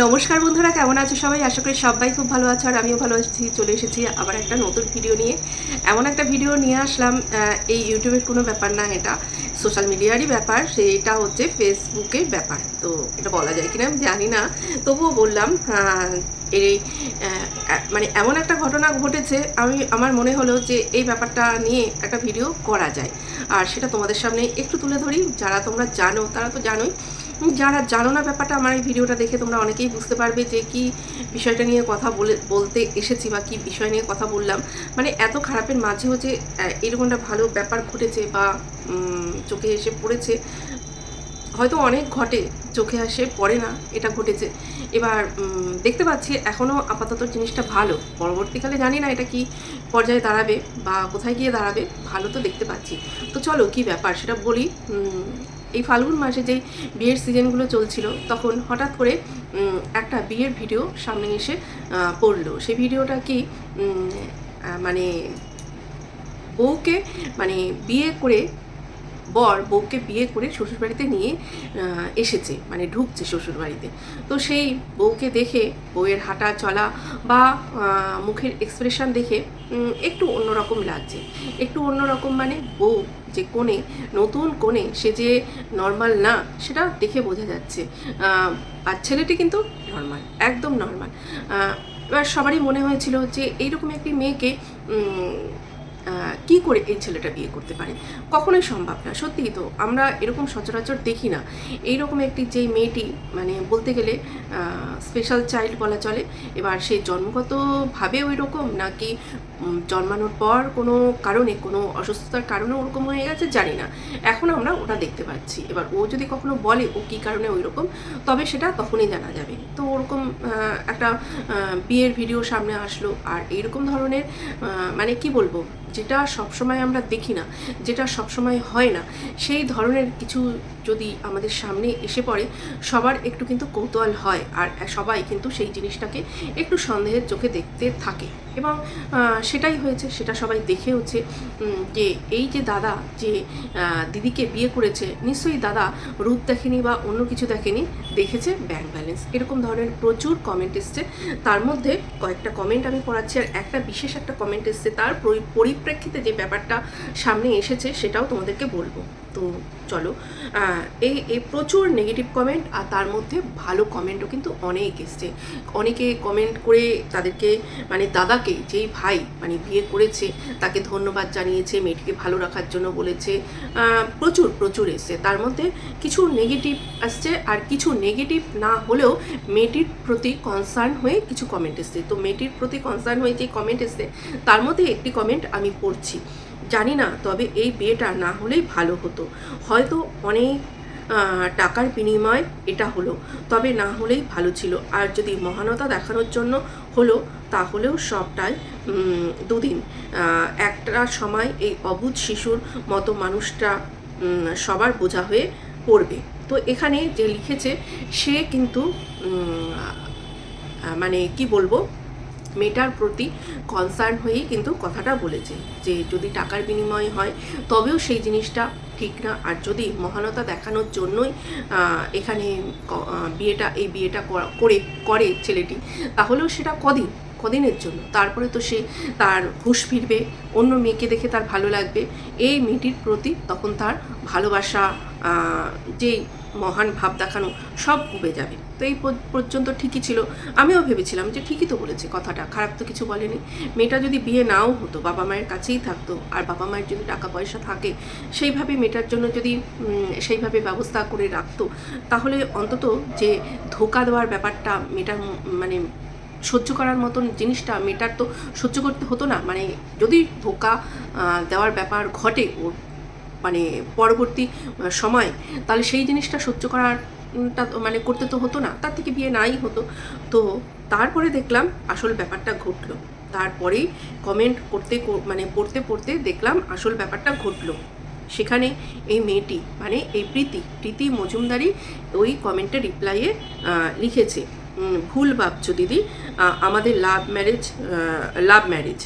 নমস্কার বন্ধুরা, কেমন আছো সবাই? আশা করি সবাই খুব ভালো আছো আর আমিও ভালো আছি, চলে এসেছি আবার একটা নতুন ভিডিও নিয়ে। এমন একটা ভিডিও নিয়ে আসলাম এই ইউটিউবের কোনো ব্যাপার না এটা সোশ্যাল মিডিয়ারই ব্যাপার, সেটা হচ্ছে ফেসবুকের ব্যাপার। তো এটা বলা যায় কিনা আমি জানি না, তবুও বললাম এই মানে এমন একটা ঘটনা ঘটেছে, আমি, আমার মনে হলো যে এই ব্যাপারটা নিয়ে একটা ভিডিও করা যায়। আর সেটা তোমাদের সামনে একটু তুলে ধরি, যারা তোমরা জানো, তারা তো জানোই যারা জানো না ব্যাপারটা আমার এই ভিডিওটা দেখে তোমরা অনেকেই বুঝতে পারবে যে কি বিষয়টা নিয়ে কথা বলে বলতে এসেছি বা কি বিষয় নিয়ে কথা বললাম। মানে এত খারাপের মাঝেও যে আহ, এরকম একটা ভালো ব্যাপার ঘটেছে বা চোখে এসে পড়েছে হয়তো অনেক ঘটে চোখে আসে পড়ে না এটা ঘটেছে। এবার দেখতে পাচ্ছি এখনও আপাতত জিনিসটা ভালো। পরবর্তীকালে জানি না এটা কি পর্যায়ে দাঁড়াবে বা কোথায় গিয়ে দাঁড়াবে ভালো তো দেখতে পাচ্ছি। তো চলো কি ব্যাপার সেটা বলি এই ফাল্গুন মাসে যেই বিয়ের সিজনগুলো চলছিল, তখন হঠাৎ করে একটা বিয়ের ভিডিও সামনে এসে পড়ল। সেই ভিডিওটা কি মানে বউকে মানে বিয়ে করে বর বউকে বিয়ে করে শ্বশুরবাড়িতে নিয়ে এসেছে মানে ঢুকছে শ্বশুরবাড়িতে। তো সেই বউকে দেখে, বউয়ের হাঁটা চলা বা মুখের এক্সপ্রেশন দেখে একটু অন্যরকম লাগছে। একটু অন্যরকম মানে বউ যে কোণে, নতুন কোণে সে যে নর্মাল না, সেটা দেখে বোঝা যাচ্ছে। আর ছেলেটি কিন্তু নর্মাল একদম নর্মাল এবার সবারই মনে হয়েছিল যে, এইরকম একটি মেয়েকে কি করে এই ছেলেটা বিয়ে করতে পারে? কখনোই সম্ভব না। সত্যিই তো, আমরা এরকম সচরাচর দেখি না। এইরকম একটি যেই মেয়েটি মানে বলতে গেলে স্পেশাল চাইল্ড বলা চলে, এবার সে জন্মগতভাবে ওই রকম নাকি জন্মানোর পর কোনো কারণে, কোনো অসুস্থতার কারণে ওরকম হয়ে গেছে জানি না। এখন আমরা ওটা দেখতে পাচ্ছি। এবার ও যদি কখনো বলে ও কী কারণে ওই রকম তবে সেটা তখনই জানা যাবে। তো ওরকম একটা বিয়ের ভিডিও সামনে আসলো। আর এইরকম ধরনের মানে কি বলব? যেটা সবসময় আমরা দেখি না, যেটা সবসময় হয় না, সেই ধরনের কিছু যদি আমাদের সামনে এসে পড়ে, সবার একটু কিন্তু কৌতূহল হয় আর সবাই কিন্তু সেই জিনিসটাকে একটু সন্দেহের চোখে দেখতে থাকে এবং সেটাই হয়েছে, সেটা সবাই দেখেওছে যে এই যে দাদা যে দিদিকে বিয়ে করেছে, নিশ্চয়ই দাদা রূপ দেখেনি বা অন্য কিছু দেখেনি, দেখেছে ব্যাংক ব্যালেন্স এরকম ধরনের প্রচুর কমেন্ট এসছে। তার মধ্যে কয়েকটা কমেন্ট আমি পড়াচ্ছি আর একটা বিশেষ একটা কমেন্ট এসছে, তার পরি- পরিপ্রেক্ষিতে যে ব্যাপারটা সামনে এসেছে সেটাও তোমাদেরকে বলব। তো চলো। এই এই প্রচুর নেগেটিভ কমেন্ট আর তার মধ্যে ভালো কমেন্টও কিন্তু অনেক এসছে। অনেকে কমেন্ট করে তাদেরকে মানে দাদাকে যেই ভাই মানে বিয়ে করেছে, তাকে ধন্যবাদ জানিয়েছে, মেয়েটিকে ভালো রাখার জন্য বলেছে। প্রচুর প্রচুর এসছে। তার মধ্যে কিছু নেগেটিভ আসছে আর কিছু নেগেটিভ না হলেও মেয়েটির প্রতি কনসার্ন হয়ে কিছু কমেন্ট এসছে। তো মেয়েটির প্রতি কনসার্ন হয়ে যে কমেন্ট এসছে, তার মধ্যে একটি কমেন্ট আমি পড়ছি। জানি না, তবে এই বিয়েটা না হলেই ভালো হতো। হয়তো অনেক টাকার বিনিময় এটা হলো, তবে না হলেই ভালো ছিল। আর যদি মহানতা দেখানোর জন্য হলো, তাহলেও সবটাই দুদিন। একটা সময় এই অবুধ শিশুর মতো মানুষটা সবার বোঝা হয়ে পড়বে। তো এখানে যে লিখেছে, সে কিন্তু মানে কি বলব? মেয়েটার প্রতি কনসার্ন হয়েই কিন্তু কথাটা বলেছে যে যদি টাকার বিনিময় হয়, তবেও সেই জিনিসটা ঠিক না। আর যদি মহানতা দেখানোর জন্যই এখানে বিয়েটা, এই বিয়েটা করে করে ছেলেটি, তাহলেও সেটা কদিন, কদিনের জন্য। তারপরে তো সে তার হুঁশ ফিরবে, অন্য মেয়েকে দেখে তার ভালো লাগবে। এই মেয়েটির প্রতি তখন তার ভালোবাসা যে মহান ভাব দেখানো সব উবে যাবে। তো এই পর্যন্ত ঠিকই ছিল। আমিও ভেবেছিলাম যে ঠিকই তো বলেছে কথাটা, খারাপ তো কিছু বলেনি। মেয়েটা যদি বিয়ে নাও হতো, বাবা মায়ের কাছেই থাকতো, আর বাবা মায়ের যদি টাকা পয়সা থাকে, সেইভাবে মেয়েটার জন্য যদি সেইভাবে ব্যবস্থা করে রাখতো, তাহলে অন্তত যে ধোকা দেওয়ার ব্যাপারটা মেয়েটার মানে সহ্য করার মতন জিনিসটা মেয়েটার তো সহ্য করতে হতো না। মানে যদি ধোকা দেওয়ার ব্যাপার ঘটে, ওর মানে পরবর্তী সময়, তাহলে সেই জিনিসটা সহ্য করার তো মানে করতে তো হতো না, তার থেকে বিয়ে নাই হতো। তো তারপরে দেখলাম আসল ব্যাপারটা ঘটলো। তারপরেই কমেন্ট করতে মানে পড়তে পড়তে দেখলাম আসল ব্যাপারটা ঘটলো। সেখানে এই মেয়েটি মানে এই প্রীতি প্রীতি মজুমদারি ওই কমেন্টে রিপ্লাইয়ে লিখেছে ভুল ভাবছ দিদি আমাদের লাভ ম্যারেজ লাভ ম্যারেজ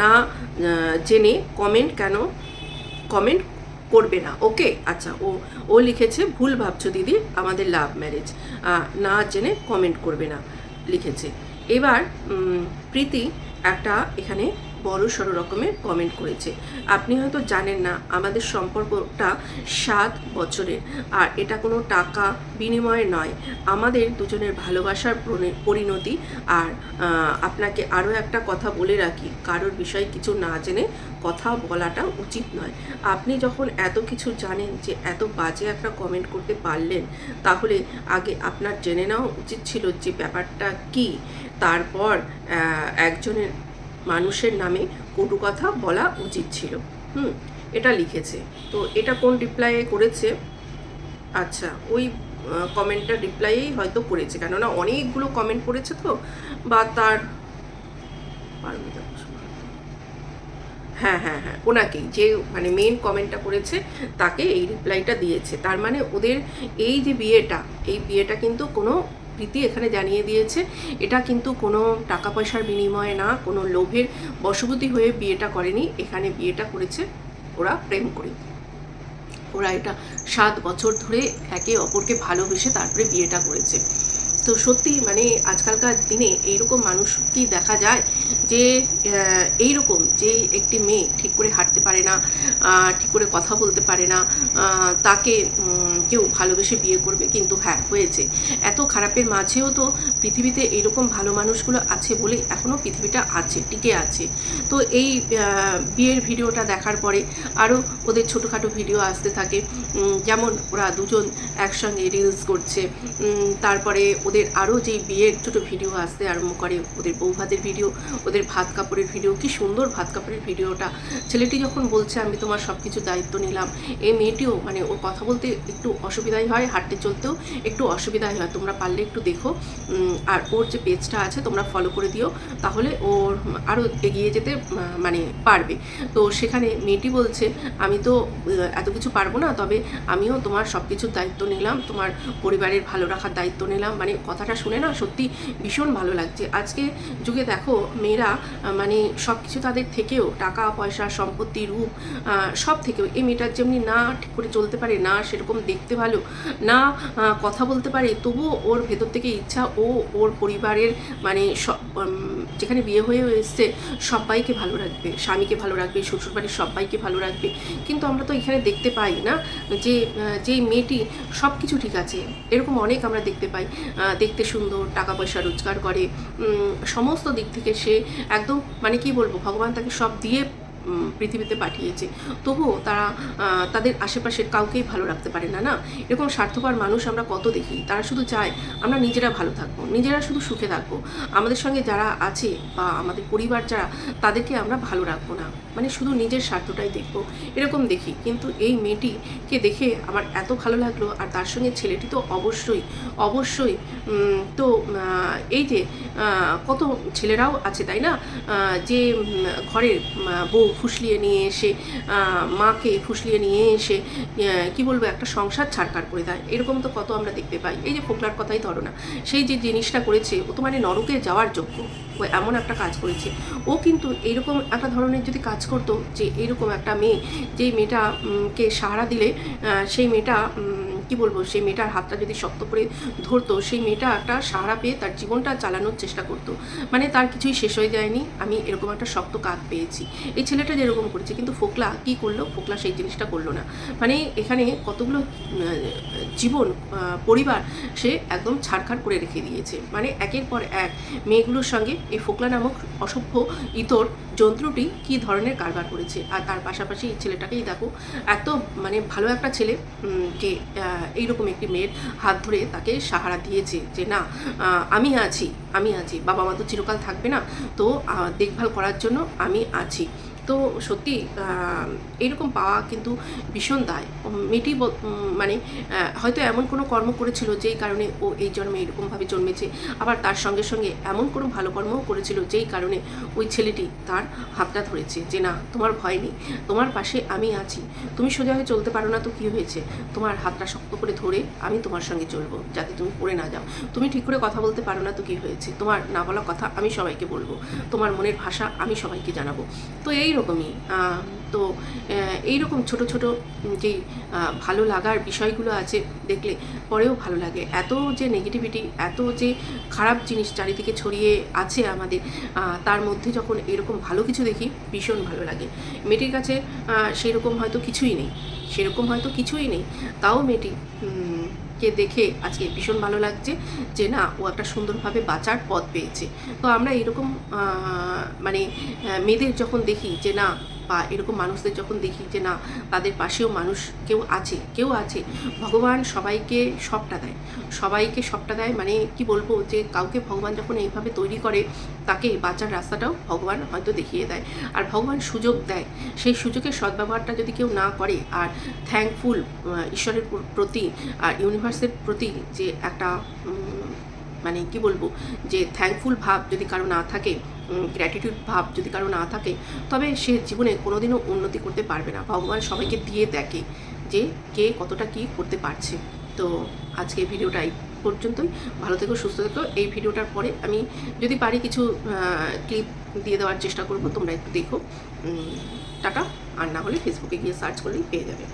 না জেনে কমেন্ট কেন কমেন্ট করবে না। ওকে আচ্ছা ও ও লিখেছে, ভুল ভাবছ দিদি, আমাদের লাভ ম্যারেজ না জেনে কমেন্ট করবে না, লিখেছে। এবার প্রীতি একটা এখানে বড় সড়ো রকমের কমেন্ট করেছে। আপনি হয়তো জানেন না, আমাদের সম্পর্কটা সাত বছরের। আর এটা কোনো টাকা বিনিময়ে নয়। আমাদের দুজনের ভালোবাসার পরিণতি। আর আপনাকে আরও একটা কথা বলে রাখি, কারোর বিষয়ে কিছু না জেনে কথা বলাটা উচিত নয়। আপনি যখন এত কিছু জানেন যে এত বাজে একটা কমেন্ট করতে পারলেন, তাহলে আগে আপনার জেনে নেওয়া উচিত ছিল যে ব্যাপারটা কি। তারপর একজনের মানুষের নামে কটু কথা বলা উচিত ছিল। হুম, এটা লিখেছে। তো এটা কোন রিপ্লাই করেছে? আচ্ছা ওই কমেন্টটা রিপ্লাইয়েই হয়তো করেছে। কেননা অনেকগুলো কমেন্ট করেছে তো, বা তার হ্যাঁ হ্যাঁ হ্যাঁ ওনাকেই, যে মানে মেন কমেন্টটা করেছে, তাকে এই রিপ্লাইটা দিয়েছে। তার মানে ওদের এই যে বিয়েটা, এই বিয়েটা কিন্তু কোনো প্রীতি এখানে জানিয়ে দিয়েছে এটা কিন্তু কোনো টাকা পয়সার বিনিময়ে না কোনো লোভের বশবতী হয়ে বিয়েটা করেনি এখানে বিয়েটা করেছে ওরা প্রেম করে। ওরা এটা সাত বছর ধরে একে অপরকে ভালোবেসে তারপরে বিয়েটা করেছে। তো সত্যি মানে আজকালকার দিনে এইরকম মানুষ কি দেখা যায় যে আহ, এইরকম যে একটি মেয়ে ঠিক করে হাঁটতে পারে না ঠিক করে কথা বলতে পারে না তাকে কেউ ভালোবেসে বিয়ে করবে, কিন্তু হ্যাঁ হয়েছে। এত খারাপের মাঝেও তো পৃথিবীতে এইরকম ভালো মানুষগুলো আছে বলে এখনও পৃথিবীটা আছে, টিকে আছে। তো এই বিয়ের ভিডিওটা দেখার পরে আরও ওদের ছোটোখাটো ভিডিও আসতে থাকে। যেমন ওরা দুজন একসঙ্গে রিলস করছে। তারপরে ওদের আরও যেই বিয়ের ছোটো ভিডিও আসতে আরম্ভ করে, ওদের বউ ভাতের ভিডিও, ওদের ভাত কাপড়ের ভিডিও, কি সুন্দর ভাত কাপড়ের ভিডিওটা। ছেলেটি যখন বলছে, আমি তোমার সব কিছু দায়িত্ব নিলাম। এই মেয়েটিও মানে ওর কথা বলতে একটু অসুবিধাই হয়, হাঁটতে চলতেও একটু অসুবিধাই হয়। তোমরা পারলে একটু দেখো। আর ওর যে পেজটা আছে, তোমরা ফলো করে দিও। তাহলে ওর আরও এগিয়ে যেতে মানে পারবে। তো সেখানে মেয়েটি বলছে, আমি তো এত কিছু পারব না, তবে আমিও তোমার সব কিছুর দায়িত্ব নিলাম, তোমার পরিবারের ভালো রাখার দায়িত্ব নিলাম। মানে কথাটা শুনে না সত্যি ভীষণ ভালো লাগছে। আজকে যুগে দেখো, মেয়েরা মানে সব কিছু তাদের থেকেও টাকা, পয়সা, সম্পত্তি, রূপ সব থেকেও এই মেয়েটার যেমনি না ঠিক করে চলতে পারে, না সেরকম দেখতে ভালো। না কথা বলতে পারে, তবুও ওর ভেতর থেকে ইচ্ছা ও ওর পরিবারের মানে যেখানে বিয়ে হয়ে এসছে সবাইকে ভালো রাখবে, স্বামীকে ভালো রাখবে, শ্বশুরবাড়ির সবাইকে ভালো রাখবে। কিন্তু আমরা তো এখানে দেখতে পাই না যে যেই মেয়েটি সব কিছু ঠিক আছে। এরকম অনেক আমরা দেখতে পাই। দেখতে সুন্দর টাকা পয়সা রোজগার করে। সমস্ত দিক থেকে সে একদম মানে কি বলব, ভগবান তাকে সব দিয়ে পৃথিবীতে পাঠিয়েছে। তবুও তারা তাদের আশেপাশের কাউকেই ভালো রাখতে পারে না না? এরকম স্বার্থপর মানুষ আমরা কত দেখি? তারা শুধু চায় আমরা নিজেরা ভালো থাকব, নিজেরা শুধু সুখে থাকব। আমাদের সঙ্গে যারা আছে বা আমাদের পরিবার যারা, তাদেরকে আমরা ভালো রাখব না। মানে শুধু নিজের স্বার্থটাই দেখব, এরকম দেখি। কিন্তু এই মেয়েটিকে দেখে আমার এত ভালো লাগল, আর তার সঙ্গে ছেলেটি তো অবশ্যই অবশ্যই তো এই যে কত ছেলেরাও আছে, তাই না? যে ঘরের বউ ফুসলিয়ে নিয়ে এসে মাকে ফুসলিয়ে নিয়ে এসে কি বলব, একটা সংসার ছাড়কার করে দেয়। এরকম তো কত আমরা দেখতে পাই। এই যে ফোকলার কথাই ধরো না। সেই যে জিনিসটা করেছে, ও তো মানে নরকে যাওয়ার যোগ্য। ও এমন একটা কাজ করেছে। ও কিন্তু এইরকম একটা ধরনের যদি কাজ করতো যে এইরকম একটা মেয়ে, যেই মেয়েটাকে সাহারা দিলে সেই মেয়েটা কি বলব, সেই মেয়েটার হাতটা যদি শক্ত করে ধরতো, সেই মেয়েটা একটা সাহারা পেয়ে তার জীবনটা চালানোর চেষ্টা করতো। মানে তার কিছুই শেষ হয়ে যায়নি। আমি এরকম একটা শক্ত কাজ পেয়েছি। এই ছেলেটা যেরকম করেছে, কিন্তু ফোকলা কি করল? ফোকলা সেই জিনিসটা করল না। মানে এখানে কতগুলো জীবন পরিবার সে একদম ছাড়খাড় করে রেখে দিয়েছে। মানে একের পর এক মেয়েগুলোর সঙ্গে এই ফোকলা নামক অসভ্য ইতর যন্ত্রটি কি ধরনের কারবার করেছে? আর তার পাশাপাশি এই ছেলেটাকেই দেখো, এত মানে ভালো একটা ছেলে কে এইরকম একটি মেয়ের হাত ধরে তাকে সাহারা দিয়েছে যে, না আমি আছি আমি আছি বাবা মা তো চিরকাল থাকবে না। তো দেখভাল করার জন্য আমি আছি। তো সত্যি এরকম পাওয়া কিন্তু ভীষণ দায়। মেয়েটি মানে হয়তো এমন কোনো কর্ম করেছিল যেই কারণে ও এই জন্মে এরকমভাবে জন্মেছে। আবার তার সঙ্গে সঙ্গে এমন কোনো ভালো কর্মও করেছিল যেই কারণে ওই ছেলেটি তার হাতটা ধরেছে যে, না, তোমার ভয় নেই। তোমার পাশে আমি আছি। তুমি সোজা হয়ে চলতে পারো না তো কী হয়েছে? তোমার হাতটা শক্ত করে ধরে আমি তোমার সঙ্গে চলবো, যাতে তুমি পড়ে না যাও। তুমি ঠিক করে কথা বলতে পারো না তো কী হয়েছে? তোমার না বলা কথা আমি সবাইকে বলব। তোমার মনের ভাষা আমি সবাইকে জানাব। তো এই রকমই আহ, তো আহ, এই রকম ছোট ছোট যেই ভালো লাগার বিষয়গুলো আছে দেখলে পরেও ভালো লাগে। এত যে নেগেটিভিটি এত যে খারাপ জিনিস চারিদিকে ছড়িয়ে আছে আমাদের তার মধ্যে যখন এরকম ভালো কিছু দেখি ভীষণ ভালো লাগে। মেয়েটির কাছে সেরকম হয়তো কিছুই নেই সেরকম হয়তো কিছুই নেই। তাও মেয়েটি কে দেখে আজকে ভীষণ ভালো লাগছে যে না ও একটা সুন্দরভাবে বাঁচার পথ পেয়েছে। তো আমরা এরকম মানে মেয়েদের যখন দেখি যে না বা এরকম মানুষদের যখন দেখি যে না, তাদের পাশেও মানুষ কেউ আছে কেউ আছে, ভগবান সবাইকে সবটা দেয়। সবাইকে সবটা দেয় মানে কি বলব যে কাউকে ভগবান যখন এইভাবে তৈরি করে, তাকে বাঁচার রাস্তাটাও ভগবান হয়তো দেখিয়ে দেয়। আর ভগবান সুযোগ দেয়। সেই সুযোগের সদ্ব্যবহারটা যদি কেউ না করে, আর থ্যাঙ্কফুল ঈশ্বরের প্রতি, আর ইউনিভার্সের প্রতি যে একটা মানে কি বলব যে থ্যাঙ্কফুল ভাব যদি কারও না থাকে গ্র্যাটিটিউড ভাব যদি কারও না থাকে, তবে সে জীবনে কোনোদিনও উন্নতি করতে পারবে না। ভগবান সবাইকে দিয়ে দেখে যে কে কতটা কি করতে পারছে। তো আজকে ভিডিওটা এই পর্যন্তই। ভালো থেকো, সুস্থ থেকো। এই ভিডিওটার পরে আমি যদি পারি কিছু ক্লিপ দিয়ে দেওয়ার চেষ্টা করব, তোমরা একটু দেখো। টাটা। আর না হলে ফেসবুকে গিয়ে সার্চ করলেই পেয়ে যাবে।